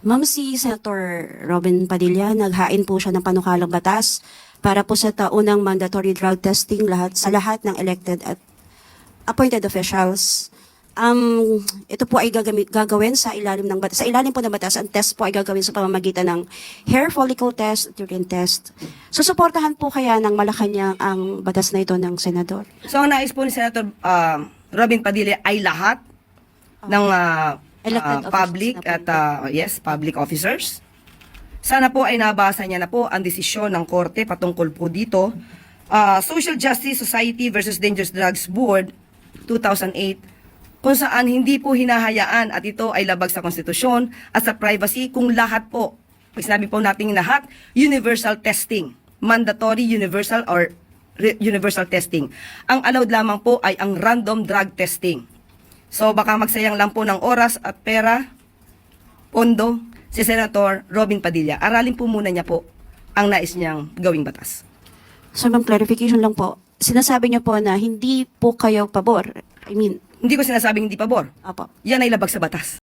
Ma'am, si Senator Robin Padilla, naghain po siya ng panukalang batas para po sa taunang mandatory drug testing lahat sa lahat ng elected at appointed officials. Um, ito po ay gagamit, gagawin sa ilalim ng batas. Sa ilalim po ng batas, ang test po ay gagawin sa pamamagitan ng hair follicle test at urine test. Susuportahan po kaya ng Malacanang ang batas na ito ng senador? So ang nais po ni Senator ah, Robin Padilla ay lahat ng ah, Officials public at ah, yes, public officers. Sana po ay nabasa niya na po ang desisyon ng korte patungkol po dito. Ah, Social Justice Society versus Dangerous Drugs Board 2008 kung saan hindi po hinahayaan at ito ay labag sa konstitusyon at sa privacy kung lahat po, pag sinabi po natin lahat, universal testing, mandatory universal or universal testing. Ang allowed lamang po ay ang random drug testing. So baka magsayang lang po ng oras at pera, pondo, si Senator Robin Padilla. Aralin po muna niya po ang nais niyang gawing batas. So, ma'am, clarification lang po. Sinasabi niyo po na hindi po kayo pabor. I mean, Hindi ko sinasabing hindi pabor. apo. Yan ay labag sa batas.